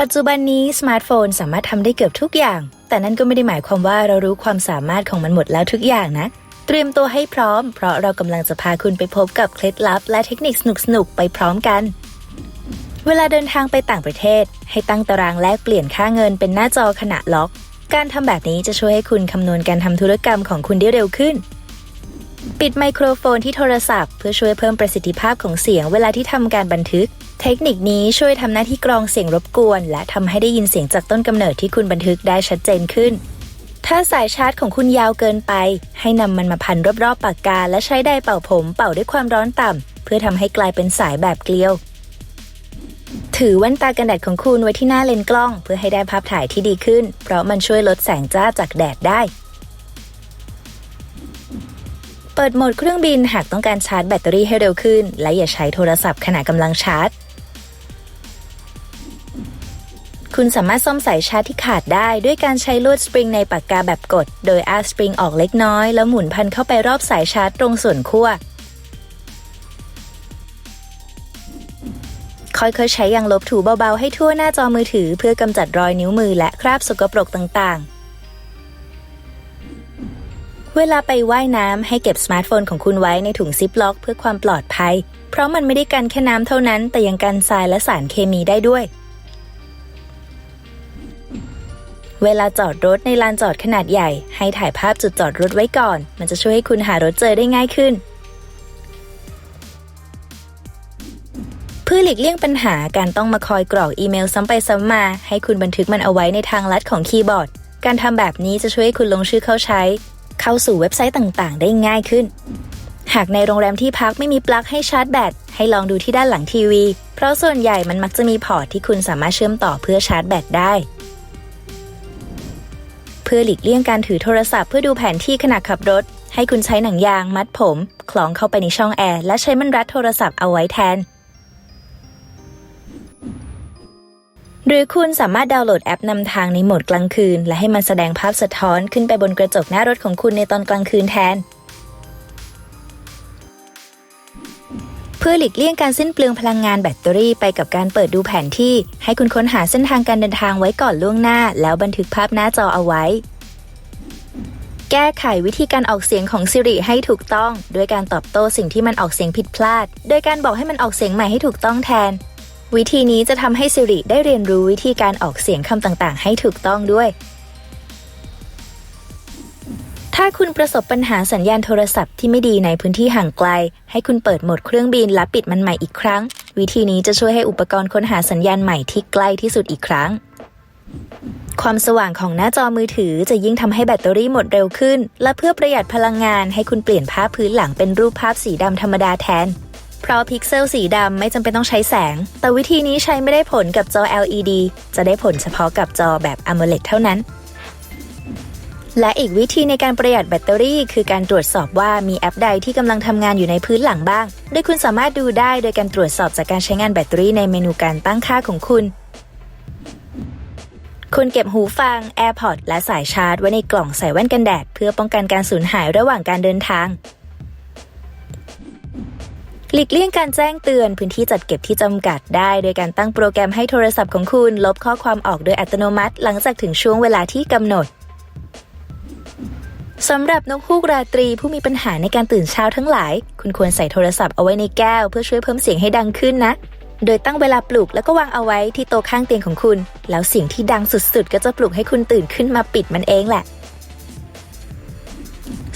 ปัจจุบันนี้สมาร์ทโฟนสามารถทำได้เกือบทุกอย่าง แต่นั่นก็ไม่ได้หมายความว่าเรารู้ความสามารถของมันหมดแล้วทุกอย่างนะ เตรียมตัวให้พร้อม เพราะเรากำลังจะพาคุณไปพบกับเคล็ดลับ และเทคนิคสนุกๆ ไปพร้อมกัน เวลาเดินทางไปต่างประเทศ ให้ตั้งตารางแลกเปลี่ยนค่าเงินเป็นหน้าจอขณะล็อก การทำแบบนี้จะช่วยให้คุณคำนวณการทำธุรกรรมของคุณได้เร็วขึ้น ปิดไมโครโฟนที่โทรศัพท์เพื่อช่วยเพิ่มประสิทธิภาพของเสียงเวลาที่ทำการบันทึก เทคนิคนี้ช่วยทำหน้าที่กรองเสียงรบกวน และทำให้ได้ยินเสียงจากต้นกำเนิดที่คุณบันทึกได้ชัดเจนขึ้น ถ้าสายชาร์จของคุณยาวเกินไป ให้นำมันมาพันรอบๆปากกา และใช้ไดร์เป่าผมเป่าด้วยความร้อนต่ำเพื่อทำให้กลายเป็นสายแบบเกลียว ถือแว่นตากันแดดของคุณไว้ที่หน้าเลนส์กล้อง เพื่อให้ได้ภาพถ่ายที่ดีขึ้น เพราะมันช่วยลดแสงจ้าจากแดดได้ เปิดโหมดเครื่องบินหากต้องการชาร์จแบตเตอรี่ให้เร็วขึ้น และอย่าใช้โทรศัพท์ขณะกำลังชาร์จ คุณสามารถซ่อมสายชาร์จที่ขาดได้ด้วยการใช้ลวดสปริงในปากกาแบบกด โดยอาสปริงออกเล็กน้อย แล้วหมุนพันเข้าไปรอบสายชาร์จตรงส่วนขั้วค่อยๆ ใช้ยางลบถูเบาๆ ให้ทั่วหน้าจอมือถือเพื่อกำจัดรอยนิ้วมือและคราบสกปรกต่างๆ เวลาไปว่ายน้ำให้เก็บสมาร์ทโฟนของคุณไว้ในถุงซิปล็อก เพื่อความปลอดภัย เพราะมันไม่ได้กันแค่น้ำเท่านั้น แต่ยังกันทรายและสารเคมีได้ด้วย เวลาจอดรถในลานจอดขนาดใหญ่ ให้ถ่ายภาพจุดจอดรถไว้ก่อน มันจะช่วยให้คุณหารถเจอได้ง่ายขึ้นเพื่อหลีกเลี่ยงปัญหาการต้องมาคอยกรอกอีเมลซ้ำไปซ้ำมา ให้คุณบันทึกมันเอาไว้ในทางลัดของคีย์บอร์ด การทำแบบนี้จะช่วยให้คุณลงชื่อเข้าใช้ เข้าสู่เว็บไซต์ต่างๆ ได้ง่ายขึ้น หากในโรงแรมที่พักไม่มีปลั๊กให้ชาร์จแบต ให้ลองดูที่ด้านหลังทีวี เพราะส่วนใหญ่มันมักจะมีพอร์ตที่คุณสามารถเชื่อมต่อเพื่อชาร์จแบตได้ เพื่อหลีกเลี่ยงการถือโทรศัพท์เพื่อดูแผนที่ขณะขับรถ ให้คุณใช้หนังยาง มัดผม คล้องเข้าไปในช่องแอร์และใช้มันรัดโทรศัพท์เอาไว้แทน หรือคุณสามารถดาวน์โหลดแอปนำทางในโหมดกลางคืน และให้มันแสดงภาพสะท้อนขึ้นไปบนกระจกหน้ารถของคุณในตอนกลางคืนแทน เพื่อหลีกเลี่ยงการสิ้นเปลืองพลังงานแบตเตอรี่ไปกับการเปิดดูแผนที่ ให้คุณค้นหาเส้นทางการเดินทางไว้ก่อนล่วงหน้า แล้วบันทึกภาพหน้าจอเอาไว้ แก้ไขวิธีการออกเสียงของ Siri ให้ถูกต้อง ด้วยการตอบโต้สิ่งที่มันออกเสียงผิดพลาด โดยการบอกให้มันออกเสียงใหม่ให้ถูกต้องแทน วิธีนี้จะทำให้ Siri ได้เรียนรู้วิธีการออกเสียงคำต่างๆ ให้ถูกต้องด้วย ถ้าคุณประสบปัญหาสัญญาณโทรศัพท์ที่ไม่ดีในพื้นที่ห่างไกล ให้คุณเปิดโหมดเครื่องบินและปิดมันใหม่อีกครั้ง วิธีนี้จะช่วยให้อุปกรณ์ค้นหาสัญญาณใหม่ที่ใกล้ที่สุดอีกครั้ง ความสว่างของหน้าจอมือถือจะยิ่งทำให้แบตเตอรี่หมดเร็วขึ้น และเพื่อประหยัดพลังงานให้คุณเปลี่ยนภาพพื้นหลังเป็นรูปภาพสีดำธรรมดาแทน เพราะพิกเซลสีดำไม่จำเป็นต้องใช้แสง แต่วิธีนี้ใช้ไม่ได้ผลกับจอ LED จะได้ผลเฉพาะกับจอแบบ AMOLED เท่านั้น และอีกวิธีในการประหยัดแบตเตอรี่คือการตรวจสอบว่ามีแอปใดที่กำลังทำงานอยู่ในพื้นหลังบ้าง โดยคุณสามารถดูได้โดยการตรวจสอบจากการใช้งานแบตเตอรี่ในเมนูการตั้งค่าของคุณคุณเก็บหูฟัง AirPods และสายชาร์จไว้ในกล่องใส่แว่นกันแดด เพื่อป้องกันการสูญหายระหว่างการเดินทาง หลีกเลี่ยงการแจ้งเตือนพื้นที่จัดเก็บที่จำกัดได้ โดยการตั้งโปรแกรมให้โทรศัพท์ของคุณ ลบข้อความออกโดยอัตโนมัติ หลังจากถึงช่วงเวลาที่กำหนดสำหรับนกฮูกราตรีผู้มีปัญหาในการตื่นเช้าทั้งหลาย คุณควรใส่โทรศัพท์เอาไว้ในแก้วเพื่อช่วยเพิ่มเสียงให้ดังขึ้นนะ โดยตั้งเวลาปลุกแล้วก็วางเอาไว้ที่โต๊ะข้างเตียงของคุณ แล้วเสียงที่ดังสุดๆ ก็จะปลุกให้คุณตื่นขึ้นมาปิดมันเองแหละ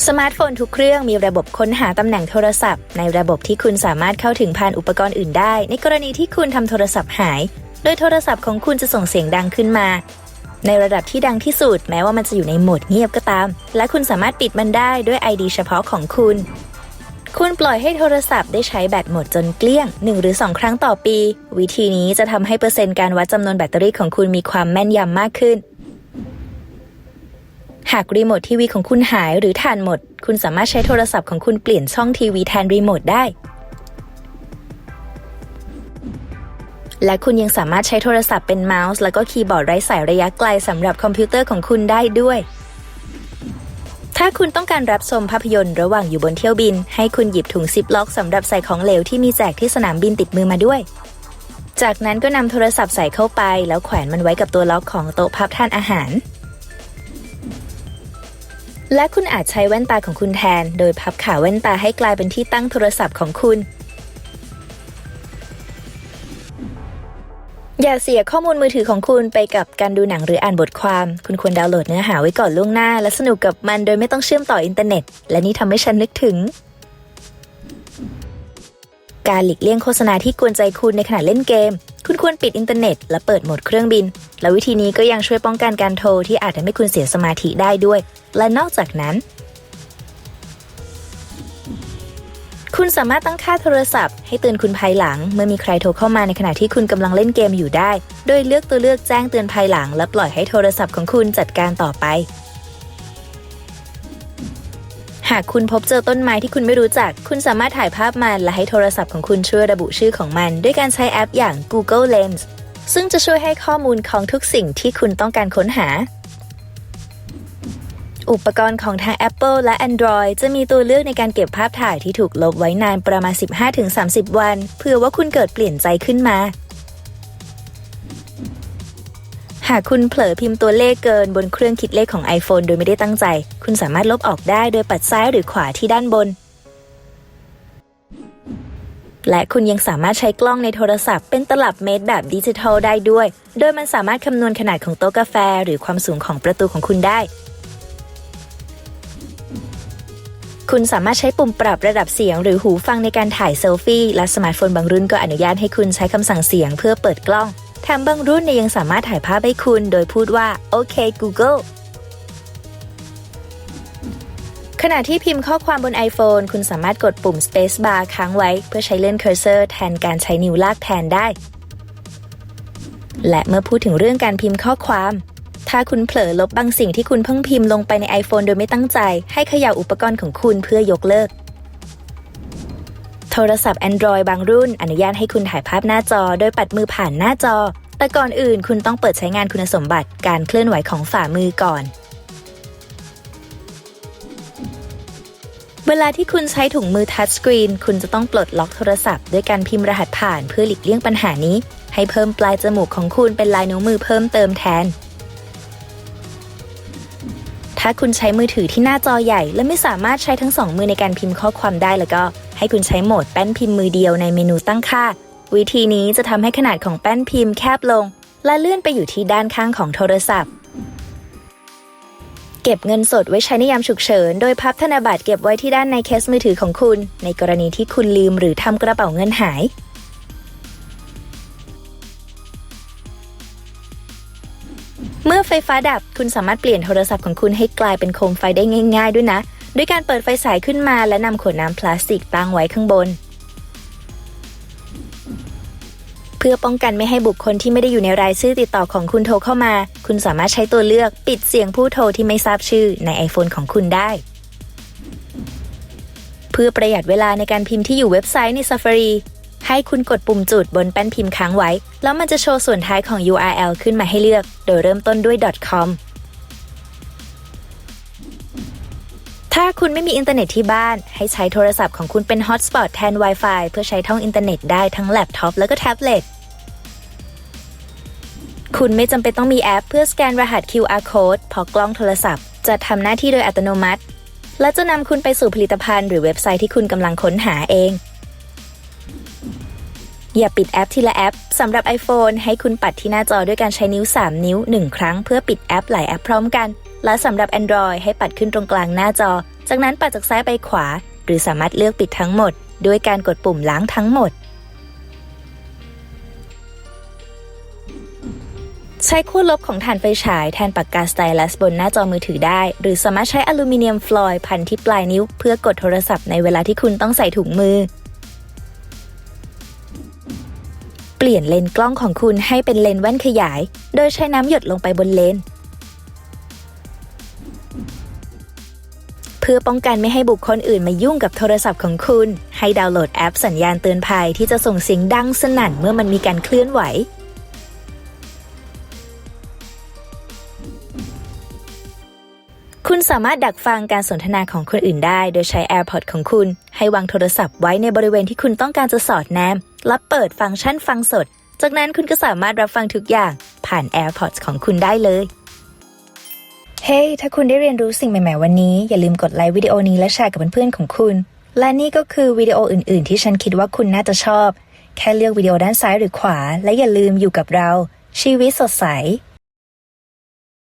สมาร์ทโฟนทุกเครื่องมีระบบค้นหาตำแหน่งโทรศัพท์ ในระบบที่คุณสามารถเข้าถึงผ่านอุปกรณ์อื่นได้ ในกรณีที่คุณทำโทรศัพท์หาย โดยโทรศัพท์ของคุณจะส่งเสียงดังขึ้นมา ในระดับที่ดังที่สุดแม้ว่ามันจะอยู่ในโหมดเงียบก็ตาม และคุณสามารถปิดมันได้ด้วย ID เฉพาะของคุณ คุณปล่อยให้โทรศัพท์ได้ใช้แบตหมดจนเกลี้ยง 1 หรือ 2 ครั้งต่อปี วิธีนี้จะทำให้เปอร์เซ็นต์การวัดจำนวนแบตเตอรี่ของคุณมีความแม่นยำมากขึ้น หากรีโมททีวีของคุณหายหรือถ่านหมด คุณสามารถใช้โทรศัพท์ของคุณเปลี่ยนช่องทีวีแทนรีโมทได้ และคุณยังสามารถใช้โทรศัพท์เป็นเมาส์แล้วก็คีย์บอร์ดไร้สายระยะไกลสำหรับคอมพิวเตอร์ของคุณได้ด้วย ถ้าคุณต้องการรับชมภาพยนตร์ระหว่างอยู่บนเที่ยวบิน ให้คุณหยิบถุงซิปล็อกสำหรับใส่ของเหลวที่มีแจกที่สนามบินติดมือมาด้วยจากนั้นก็นำโทรศัพท์ใส่เข้าไป แล้วแขวนมันไว้กับตัวล็อกของโต๊ะพับทานอาหาร และคุณอาจใช้แว่นตาของคุณแทน โดยพับขาแว่นตาให้กลายเป็นที่ตั้งโทรศัพท์ของคุณ อย่าเสียข้อมูลมือถือของคุณไปกับการดูหนังหรืออ่านบทความ คุณควรดาวน์โหลดเนื้อหาไว้ก่อนล่วงหน้า และสนุกกับมันโดยไม่ต้องเชื่อมต่ออินเทอร์เน็ต และนี่ทำให้ฉันนึกถึง การหลีกเลี่ยงโฆษณาที่กวนใจคุณในขณะเล่นเกม คุณควรปิดอินเทอร์เน็ต และเปิดโหมดเครื่องบิน และวิธีนี้ก็ยังช่วยป้องกันการโทรที่อาจทำให้คุณเสียสมาธิได้ด้วย และนอกจากนั้น คุณสามารถตั้งค่าโทรศัพท์ ให้เตือนคุณภายหลัง เมื่อมีใครโทรเข้ามาในขณะที่คุณกำลังเล่นเกมอยู่ได้ โดยเลือกตัวเลือกแจ้งเตือนภายหลัง และปล่อยให้โทรศัพท์ของคุณจัดการต่อไป หากคุณพบเจอต้นไม้ที่คุณไม่รู้จัก คุณสามารถถ่ายภาพมันและให้โทรศัพท์ของคุณช่วยระบุชื่อของมัน ด้วยการใช้แอปอย่าง Google Lens ซึ่งจะช่วยให้ข้อมูลของทุกสิ่งที่คุณต้องการค้นหา อุปกรณ์ของทาง Apple และ Android จะมีตัวเลือกในการเก็บภาพถ่ายที่ถูกลบไว้นานประมาณ 15-30 วัน เพื่อว่าคุณเกิดเปลี่ยนใจขึ้นมา หากคุณเผลอพิมพ์ตัวเลขเกินบนเครื่องคิดเลขของ iPhone โดยไม่ได้ตั้งใจ คุณสามารถลบออกได้โดยปัดซ้ายหรือขวาที่ด้านบน และคุณยังสามารถใช้กล้องในโทรศัพท์เป็นตลับเมตรแบบดิจิทัลได้ด้วย โดยมันสามารถคำนวณขนาดของโต๊ะกาแฟ หรือความสูงของประตูของคุณได้ คุณสามารถใช้ปุ่มปรับระดับเสียง หรือหูฟังในการถ่ายเซลฟี่ และสมาร์ทโฟนบางรุ่นก็อนุญาตให้คุณใช้คำสั่งเสียงเพื่อเปิดกล้อง มบางรุ่นเนี่ยยังสามารถถ่ายภาพให้คุณ โดยพูดว่าโอเค Google ขณะที่พิมพ์ข้อความบน iPhone คุณสามารถกดปุ่ม Space Bar ค้างไว้ เพื่อใช้เลื่อนเคอร์เซอร์แทนการใช้นิ้วลากแทนได้ และเมื่อพูดถึงเรื่องการพิมพ์ข้อความ ถ้าคุณเผลอลบบางสิ่งที่คุณเพิ่งพิมพ์ลงไปใน iPhone โดยไม่ตั้งใจ ให้เขย่าอุปกรณ์ของคุณเพื่อยกเลิก โทรศัพท์ Android บางรุ่น อนุญาตให้คุณถ่ายภาพหน้าจอ โดยปัดมือผ่านหน้าจอ แต่ก่อนอื่นคุณต้องเปิดใช้งานคุณสมบัติการเคลื่อนไหวของฝ่ามือก่อน เวลาที่คุณใช้ถุงมือทัชสกรีน คุณจะต้องปลดล็อกโทรศัพท์ด้วยการพิมพ์รหัสผ่านเพื่อหลีกเลี่ยงปัญหานี้ ให้เพิ่มปลายจมูกของคุณเป็นลายนิ้วมือเพิ่มเติมแทนถ้าคุณใช้มือถือที่หน้าจอใหญ่ และไม่สามารถใช้ทั้งสองมือในการพิมพ์ข้อความได้แล้วก็ ให้คุณใช้โหมดแป้นพิมพ์มือเดียวในเมนูตั้งค่า วิธีนี้จะทำให้ขนาดของแป้นพิมพ์แคบลง และเลื่อนไปอยู่ที่ด้านข้างของโทรศัพท์ เก็บเงินสดไว้ใช้ในยามฉุกเฉิน โดยพับธนบัตรเก็บไว้ที่ด้านในเคสมือถือของคุณ ในกรณีที่คุณลืมหรือทำกระเป๋าเงินหายเมื่อไฟฟ้าดับคุณสามารถเปลี่ยนโทรศัพท์ของคุณให้กลายเป็นโคมไฟได้ง่าย ๆ ด้วยนะ ด้วยการเปิดไฟฉายขึ้นมาและนำขวดน้ำพลาสติกตั้งไว้ข้างบน เพื่อป้องกันไม่ให้บุคคลที่ไม่ได้อยู่ในรายชื่อติดต่อของคุณโทรเข้ามา คุณสามารถใช้ตัวเลือกปิดเสียงผู้โทรที่ไม่ทราบชื่อใน iPhone ของคุณได้ เพื่อประหยัดเวลาในการพิมพ์ที่อยู่เว็บไซต์ใน Safari ให้คุณกดปุ่มจุดบนแป้นพิมพ์ค้างไว้ แล้วมันจะโชว์ส่วนท้ายของ URL ขึ้นมาให้เลือก โดยเริ่มต้นด้วย .com ถ้าคุณไม่มีอินเทอร์เน็ตที่บ้าน ให้ใช้โทรศัพท์ของคุณเป็นฮอตสปอตแทน Wi-Fi เพื่อใช้ท่องอินเทอร์เน็ตได้ทั้งแล็ปท็อปแล้วก็แท็บเล็ตคุณไม่จำเป็นต้องมีแอปเพื่อสแกนรหัส QR code เพราะกล้องโทรศัพท์ จะทำหน้าที่โดยอัตโนมัติ และจะนำคุณไปสู่ผลิตภัณฑ์หรือเว็บไซต์ที่คุณกำลังค้นหาเอง อย่าปิดแอปทีละแอปสำหรับ iPhone ให้คุณปัดที่หน้าจอด้วยการใช้นิ้ว 3 นิ้ว 1 ครั้ง เพื่อปิดแอปหลายแอปพร้อมกัน และสำหรับ Android ให้ปัดขึ้นตรงกลางหน้าจอ จากนั้นปัดจากซ้ายไปขวา หรือสามารถเลือกปิดทั้งหมด ด้วยการกดปุ่มล้างทั้งหมด ใช้ขั้วลบของถ่านไฟฉายแทนปากกาสไตลัสบนหน้าจอมือถือได้ หรือสามารถใช้อลูมิเนียมฟลอยด์พันที่ปลายนิ้ว เพื่อกดโทรศัพท์ในเวลาที่คุณต้องใส่ถุงมือ เปลี่ยนเลนส์กล้องของคุณให้เป็นเลนส์แว่นขยาย โดยใช้น้ำหยดลงไปบนเลนส์ เพื่อป้องกันไม่ให้บุคคลอื่นมายุ่งกับโทรศัพท์ของคุณ ให้ดาวน์โหลดแอปสัญญาณเตือนภัยที่จะส่งเสียงดังสนั่นเมื่อมันมีการเคลื่อนไหว คุณสามารถดักฟังการสนทนาของคนอื่นได้โดยใช้ AirPods ของคุณ ให้วางโทรศัพท์ไว้ในบริเวณที่คุณต้องการจะสอดแนม และเปิดฟังก์ชันฟังสด จากนั้นคุณก็สามารถรับฟังทุกอย่างผ่าน AirPods ของคุณได้เลย เฮ้ hey, ถ้าคุณได้เรียนรู้สิ่งใหม่ ๆ วันนี้ อย่าลืมกดไลค์วิดีโอนี้และแชร์กับเพื่อนๆของคุณ และนี่ก็คือวิดีโออื่น ๆ ที่ฉันคิดว่าคุณน่าจะชอบ แค่เลือกวิดีโอด้านซ้ายหรือขวา และอย่าลืมอยู่กับเรา ชีวิตสดใส